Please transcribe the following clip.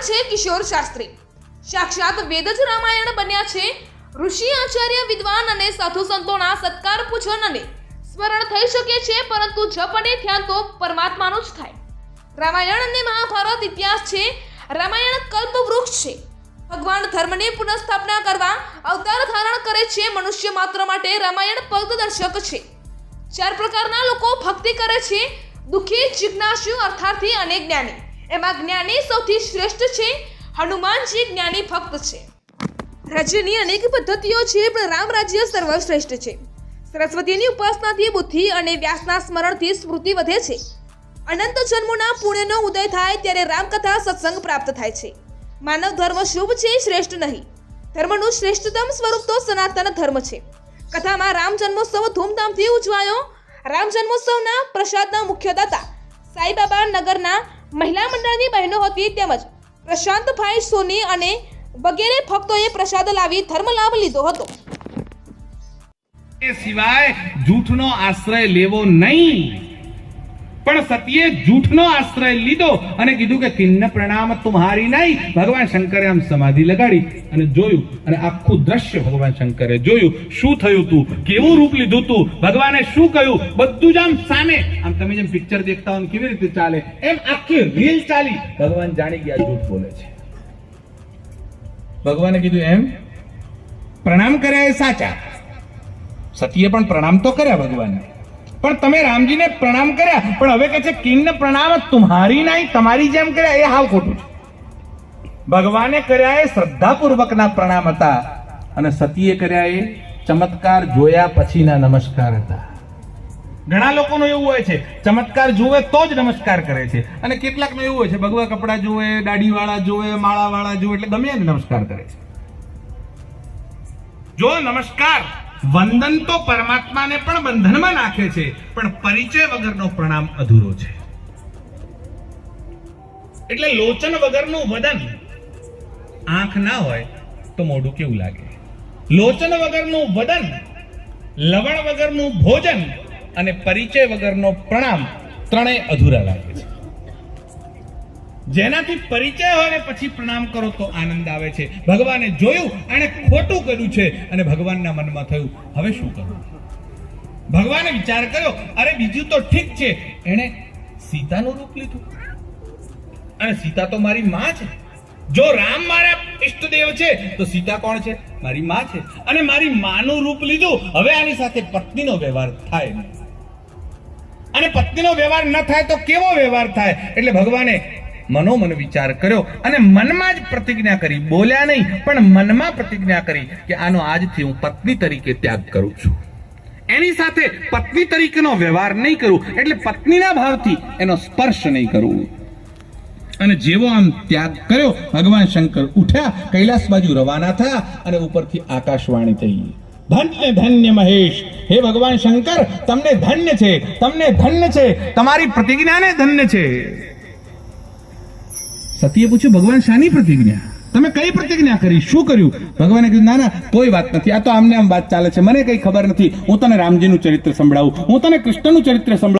કિશોર શાસ્ત્રી. સાક્ષાત વેદ જ રામાયણ બન્યા છે. ઋષિ, આચાર્ય, વિદ્વાન અને સાધુ સંતોના સત્કાર, પૂજન અને સ્મરણ થઈ શકે છે, પરંતુ જપ અને ધ્યાન તો પરમાત્માનું જ થાય. રામાયણ અને મહાભારત ઇતિહાસ છે. રામાયણ કલ્પવૃક્ષ છે. ભગવાન ધર્મની પુનઃસ્થાપના કરવા અવતાર ધારણ કરે છે. મનુષ્ય માત્ર માટે રામાયણ પગદર્શક છે. ચાર પ્રકારના લોકો ભક્તિ કરે છે. દુઃખી, જિજ્ઞાસુ, અર્થાર્થી અને જ્ઞાની. એમાં જ્ઞાની સૌથી શ્રેષ્ઠ છે, હનુમાનજી જ્ઞાની ભક્ત છે. રાજ્યની અનેક પદ્ધતિઓ છે, પણ રામ રાજ્ય સર્વશ્રેષ્ઠ છે. સરસ્વતીની ઉપાસનાથી બુદ્ધિ અને વ્યાસના સ્મરણથી સ્મૃતિ વધે છે. અનંત જન્મોના પુણ્યનો ઉદય થાય ત્યારે રામકથા સત્સંગ પ્રાપ્ત થાય છે. માનવ ધર્મ શુભ છે, શ્રેષ્ઠ નહીં. ધર્મનું શ્રેષ્ઠતમ સ્વરૂપ તો સનાતન ધર્મ છે. કથામાં રામ જન્મોત્સવ ધૂમધામથી ઉજવાયો. રામ જન્મોત્સવના પ્રસાદના મુખ્ય દાતા સાંઈબાબા નગરના મહિલા મંડળની બહેનો હતી તેમજ પ્રશાંતભાઈ સોની અને વગેરે ભક્તોએ પ્રસાદ લાવી ધર્મ લાભ લીધો હતો. એ સિવાય જૂઠનો આશ્રય લેવો નહીં. પણ સતીએ જૂઠનો આશ્રય લીધો અને કીધું કે કિન્ન પ્રણામ તુમ્હારી નહીં. ભગવાન શંકરે આમ સમાધિ લગાડી અને જોયું અને આખું દ્રશ્ય ભગવાન શંકરે જોયું. શું થયું તું? કેવું રૂપ લીધું તું? ભગવાને શું કહ્યું? બધું જ આમ સામે. આમ તમે જેમ પિક્ચર દેખતા હો કેવી રીતે ચાલે? એમ આખી રીલ ચાલી. ભગવાન જાણી ગયા જૂઠ બોલે છે. ભગવાને કીધું એમ? પ્રણામ કર્યા એ સાચા. સતીએ પણ પ્રણામ તો કર્યા ભગવાનને પણ તમે રામજીને પ્રણામ કર્યા. પણ હવે કહે છે કિન્ન પ્રણામ તુમ્હારી નહીં, તમારી જેમ કર્યા, એ હાવ ખોટું છે. ભગવાને કર્યા એ શ્રદ્ધાપૂર્વકના પ્રણામ હતા અને સતીએ કર્યા એ ચમત્કાર જોયા પછીના નમસ્કાર હતા. ઘણા લોકોનું એવું હોય છે, ચમત્કાર જુએ તો જ નમસ્કાર કરે છે. અને કેટલાકનું એવું હોય છે, ભગવા કપડા જુએ, દાઢીવાળા જુએ, માળાવાળા જુએ, એટલે ગમે એને નમસ્કાર કરે છે. જો નમસ્કાર વંદન તો પરમાત્માને પણ બંધનમાં નાખે છે, પણ પરિચય વગરનો પ્રણામ અધૂરો છે. એટલે લોચન વગરનું વદન આંખ ના હોય તો મોઢું કેવું લાગે? લોચન વગરનું વદન, લવણ વગરનું ભોજન અને પરિચય વગરનો પ્રણામ ત્રણેય અધૂરા લાગે છે. જેનાથી પરિચય હોય ને પછી પ્રણામ કરો તો આનંદ આવે છે. ભગવાને જોયું અને ખોટું કર્યું છે અને ભગવાનના મનમાં થયું, હવે શું કરવું ભગવાને વિચાર કર્યો, અરે બીજું તો ઠીક છે, એણે સીતાનું રૂપ લીધું. અને સીતા તો મારી માં છે. જો રામ મારા ઈષ્ટદેવ છે, તો સીતા કોણ છે? મારી માં છે. અને મારી માનું રૂપ લીધું, હવે આની સાથે પત્નીનો વ્યવહાર થાય અને પત્નીનો વ્યવહાર ન થાય તો કેવો વ્યવહાર થાય? એટલે ભગવાને મનોમન વિચાર કર્યો અને મનમાં જ પ્રતિજ્ઞા કરી. બોલ્યા નહીં, પણ મનમાં પ્રતિજ્ઞા કરી કે આનો આજથી હું પત્ની તરીકે ત્યાગ કરું છું. એની સાથે પત્ની તરીકેનો વ્યવહાર નહીં કરું, એટલે પત્નીના ભાવથી એનો સ્પર્શ નહીં કરવું અને જેવો આમ ત્યાગ કર્યો, ભગવાન શંકર ઉઠ્યા, કૈલાસ બાજુ રવાના થયા અને ઉપરથી આકાશવાણી થઈ. ધન્ય ધન્ય મહેશ, હે ભગવાન શંકર, તમને ધન્ય છે, તમને ધન્ય છે, તમારી પ્રતિજ્ઞાને ધન્ય છે. સતીએ પૂછ્યું, ભગવાન શાની પ્રતિજ્ઞા? તમે કઈ પ્રતિજ્ઞા કરી? શું કર્યું? ભગવાને કીધું, ના ના, કોઈ વાત નથી. આ તો આમને આમ વાત ચાલે છે. મને કઈ ખબર નથી. હું તને રામજીનું ચરિત્ર સંભળાવું. હું તને કૃષ્ણનું ચરિત્ર સંભળાવું.